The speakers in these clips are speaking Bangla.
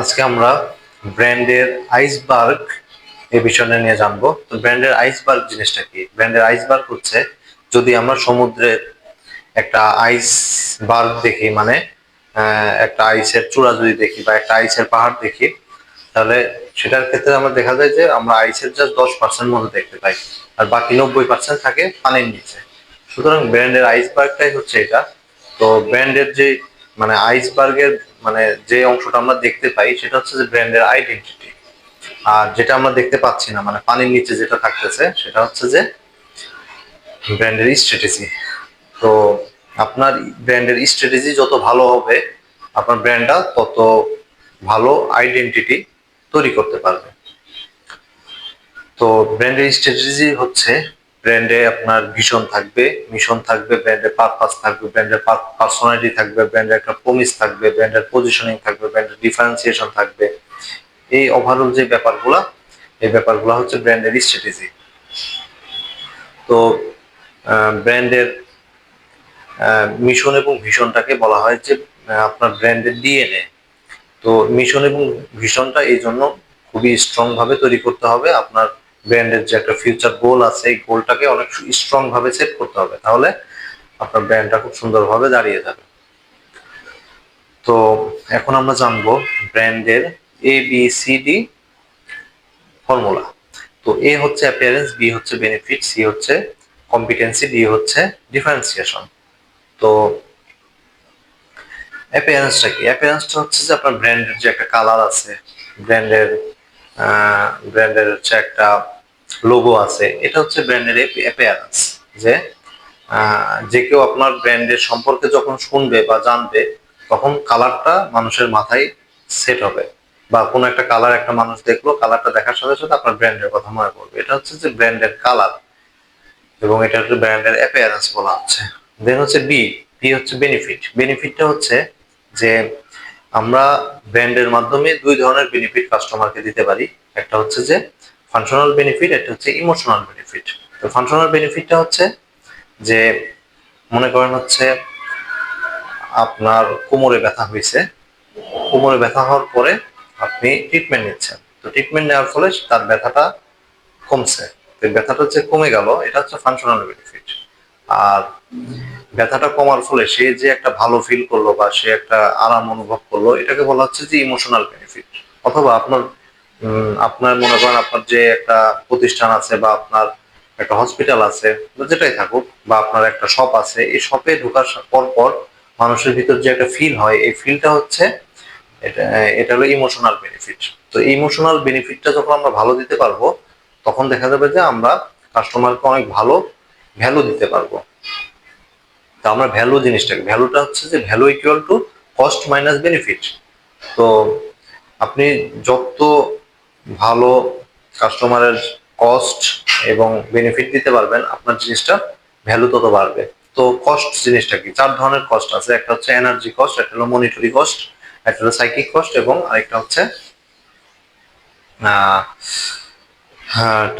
আজকে আমরা ব্র্যান্ডের আইসবার্গ এই বিষয়টা নিয়ে জানব। তো ব্র্যান্ডের আইসবার্গ জিনিসটা কি? ব্র্যান্ডের আইসবার্গ হচ্ছে যদি আমরা সমুদ্রের একটা আইস বার্গ দেখি মানে একটা আইসের চূড়া যদি দেখি বা একটা আইসের পাহাড় দেখি, তাহলে সেটার ক্ষেত্রে আমরা দেখা যায় যে আমরা আইসের জাস্ট দশ পার্সেন্ট মতো দেখতে পাই আর বাকি নব্বই পার্সেন্ট থাকে পানির নিচে। সুতরাং ব্র্যান্ডের আইসবার্গটাই হচ্ছে এটা। তো ব্র্যান্ডের যে মানে আইসবার্গের মানে যে অংশটা আমরা দেখতে পাই, সেটা হচ্ছে যে ব্র্যান্ডের আইডেন্টিটি আর যেটা আমরা দেখতে পাচ্ছি না মানে পানির নিচে যেটা থাকতেছে, সেটা হচ্ছে যে ব্র্যান্ডের স্ট্র্যাটেজি তো আপনার ব্র্যান্ডের স্ট্র্যাটেজি যত ভালো হবে, আপনার ব্র্যান্ডটা তত ভালো আইডেন্টিটি তৈরি করতে পারবে। তো ব্র্যান্ডের স্ট্র্যাটেজি হচ্ছে ব্র্যান্ডে আপনার ভিশন থাকবে মিশন থাকবে ব্র্যান্ডের পারপাস থাকবে ব্র্যান্ডের পার্সোনালিটি থাকবে ব্র্যান্ডের একটা প্রমিস থাকবে ব্র্যান্ডের পজিশনিং থাকবে ব্র্যান্ডের ডিফারেন্সিয়েশন থাকবে। এই ওভারঅল যে ব্যাপারগুলা, এই ব্যাপারগুলো হচ্ছে ব্র্যান্ডের স্ট্র্যাটেজি তো ব্র্যান্ডের মিশন এবং ভিশনটাকে বলা হয় যে আপনার ব্র্যান্ডের ডিএনএ তো মিশন এবং ভিশনটা এই জন্য খুবই স্ট্রং ভাবে তৈরি করতে হবে। আপনার ব্র্যান্ডের যে একটা ফিউচার গোল আছে, এই গোলটাকে অনেক স্ট্রং ভাবে সেট করতে হবে। তাহলে আপনার ব্র্যান্ডটা খুব সুন্দরভাবে দাঁড়িয়ে যাবে। তো এখন আমরা জানব ব্র্যান্ডের A B C D formula তো এ হচ্ছে অ্যাপিয়ারেন্স বি হচ্ছে বেনিফিট সি হচ্ছে কম্পিটেন্সি ডি হচ্ছে ডিফারেন্সিয়েশন তো অ্যাপিয়ারেন্সটা কি? অ্যাপিয়ারেন্সটা হচ্ছে যে আপনার ব্র্যান্ডের যে একটা কালার আছে ব্র্যান্ডের ব্র্যান্ডের হচ্ছে একটা লোগো আছে। এটা হচ্ছে ব্র্যান্ডের অ্যাপিয়ারেন্স যে যে কেউ আপনার ব্র্যান্ডের সম্পর্কে যখন শুনবে বা জানবে, তখন কালারটা মানুষের মাথায় সেট হবে। বা কোনো একটা কালার একটা মানুষ দেখল কালারটা দেখার সাথে সাথে আপনার ব্র্যান্ডের কথা মনে পড়বে। এটা হচ্ছে যে ব্র্যান্ডের কালার এবং এটা হচ্ছে ব্র্যান্ডের অ্যাপিয়ারেন্স বলা হচ্ছে। দেন হচ্ছে বি বি হচ্ছে বেনিফিট বেনিফিটটা হচ্ছে যে, আমরা ব্র্যান্ডের মাধ্যমে দুই ধরনের বেনিফিট কাস্টমারকে দিতে পারি। একটা হচ্ছে যে ফাংশনাল বেনিফিট একটা হচ্ছে ইমোশনাল বেনিফিট তো ফাংশনাল বেনিফিটটা হচ্ছে যে, মনে করেন হচ্ছে আপনার কোমরে ব্যথা হয়েছে, কোমরে ব্যথা হওয়ার পরে আপনি ট্রিটমেন্ট নিচ্ছেন। তো ট্রিটমেন্ট নেওয়ার ফলে তার ব্যথাটা কমছে। তো ব্যথাটা যে কমে গেল, এটা হচ্ছে ফাংশনাল বেনিফিট আর ব্যথাটা কমার ফলে সে যে একটা ভালো ফিল করল বা সে একটা আরাম অনুভব করল, এটাকে বলা হচ্ছে যে ইমোশনাল বেনিফিট অথবা আপনার আপনার মনে করেন আপনার যে একটা প্রতিষ্ঠান আছে বা আপনার একটা হসপিটাল আছে যেটাই থাকুক, বা আপনার একটা শপ আছে, এই শপে ঢোকার পর পর মানুষের ভিতর যে একটা ফিল হয়, এই ফিলটা হচ্ছে এটা এটা হলো ইমোশনাল বেনিফিট তো ইমোশনাল বেনিফিটটা যখন আমরা ভালো দিতে পারব, তখন দেখা যাবে যে আমরা কাস্টমারকে অনেক ভালো ভ্যালু দিতে পারব। তো আমরা ভ্যালু জিনিসটাকে ভ্যালুটা হচ্ছে যে value equal to cost minus benefit তো আপনি যত ভালো কাস্টমারের কস্ট এবং বেনিফিট দিতে পারবেন, আপনার জিনিসটা ভ্যালু তত বাড়বে। তো কস্ট জিনিসটা কি? চার ধরনের কস্ট আছে, একটা হচ্ছে এনার্জি কস্ট একটা হলো মনিটরি কস্ট একটা হলো সাইকিক কস্ট এবং আরেকটা হচ্ছে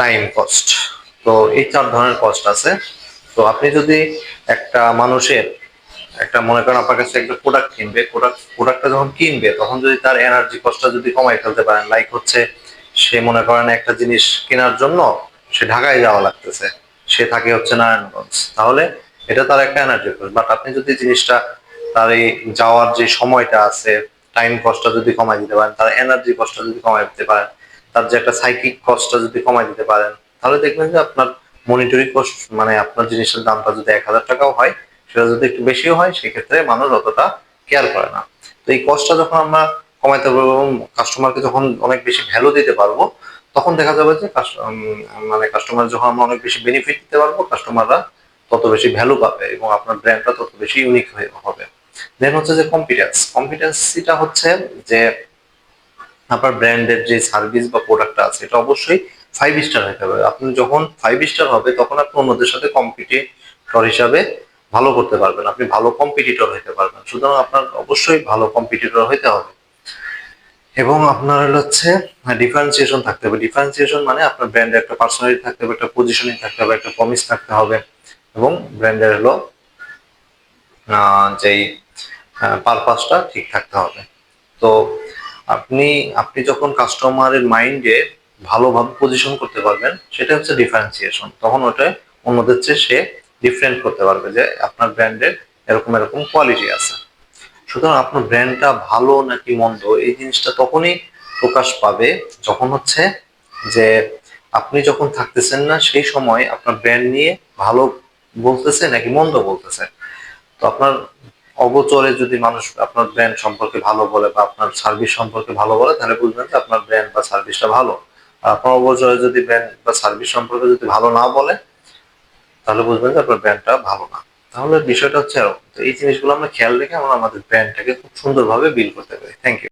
টাইম কস্ট তো এই চার ধরনের কস্ট আছে। তো আপনি যদি একটা মানুষের, একটা মনে করেন আপনার কাছে একটা প্রোডাক্ট কিনবে প্রোডাক্ট প্রোডাক্টটা যখন কিনবে, তখন যদি তার এনার্জি কস্টটা যদি কমাই ফেলতে পারেন লাইক হচ্ছে সে মনে করেন একটা জিনিস কেনার জন্য সে ঢাকায় যাওয়া লাগতেছে। সে থাকে হচ্ছে নারায়ণগঞ্জ। তাহলে এটা তার একটা এনার্জি কস্ট বাট আপনি যদি জিনিসটা তার এই যাওয়ার যে সময়টা আছে টাইম কস্টটা যদি কমাই দিতে পারেন, তার এনার্জি কস্টটা যদি কমাই দিতে পারেন, তার যে একটা সাইকিক কস্টটা যদি কমাই দিতে পারেন, তাহলে দেখবেন যে আপনার মনিটরি কস্ট মানে আপনার জিনিসের দামটা যদি এক হাজার টাকাও হয়, সেটা যদি একটু বেশিও হয়, সেক্ষেত্রে মানুষ অতটা কেয়ার করে না। তো এই কস্টটা যখন আমরা কমাইতে পারব এবং কাস্টমারকে যখন অনেক বেশি ভ্যালু দিতে পারব, তখন দেখা যাবে যে মানে কাস্টমার যখন আমরা অনেক বেশি বেনিফিট দিতে পারব কাস্টমাররা তত বেশি ভ্যালু পাবে এবং আপনার ব্র্যান্ডটা তত বেশি ইউনিক হবে। দেন হচ্ছে যে কম্পিটেন্স কম্পিটেন্সিটা হচ্ছে যে আপনার ব্র্যান্ডের যে সার্ভিস বা প্রোডাক্টটা আছে, এটা অবশ্যই ফাইভ স্টার হতে হবে। আপনি যখন ফাইভ স্টার হবে, তখন আপনি অন্যদের সাথে কম্পিটিটর হিসাবে ভালো করতে পারবেন। আপনি ভালো কম্পিটিটর হতে পারবেন। সুতরাং আপনার অবশ্যই ভালো কম্পিটিটর হতে হবে। এবং আপনার হচ্ছে ডিফারেন্সিয়েশন থাকতে হবে। ডিফারেন্সিয়েশন মানে আপনার ব্র্যান্ডের একটা পার্সোনালিটি থাকতে হবে, একটা পজিশনিং থাকতে হবে, একটা প্রমিস থাকতে হবে এবং ব্র্যান্ডের হলো যেই পারপাসটা ঠিক থাকতে হবে। তো আপনি আপনি যখন কাস্টমারের মাইন্ডে ভালোভাবে পজিশন করতে পারবেন, সেটা হচ্ছে ডিফারেন্সিয়েশন তখন ওটা অন্যদের চেয়ে সে ডিফারেন্ট করতে পারবে যে আপনার ব্র্যান্ডের এরকম এরকম কোয়ালিটি আছে। সুতরাং আপনার ব্র্যান্ডটা ভালো নাকি মন্দ, এই জিনিসটা তখনই প্রকাশ পাবে যখন হচ্ছে যে আপনি যখন থাকতেছেন না, সেই সময় আপনার ব্র্যান্ড নিয়ে ভালো বলতেছে নাকি মন্দ বলতেছে। তো আপনার অগোচরে যদি মানুষ আপনার ব্র্যান্ড সম্পর্কে ভালো বলে বা আপনার সার্ভিস সম্পর্কে ভালো বলে, তাহলে বুঝবেন যে আপনার ব্র্যান্ড বা সার্ভিসটা ভালো। আর আপনার অগোচরে যদি ব্র্যান্ড বা সার্ভিস সম্পর্কে যদি ভালো না বলে, তাহলে বুঝবেন যে আপনার ব্র্যান্ডটা ভালো না। তাহলে বিষয়টা হচ্ছে এরকম। তো এই জিনিসগুলো আমরা খেয়াল রেখে আমরা আমাদের ব্র্যান্ডটাকে খুব সুন্দরভাবে বিল করতে পারি। Thank you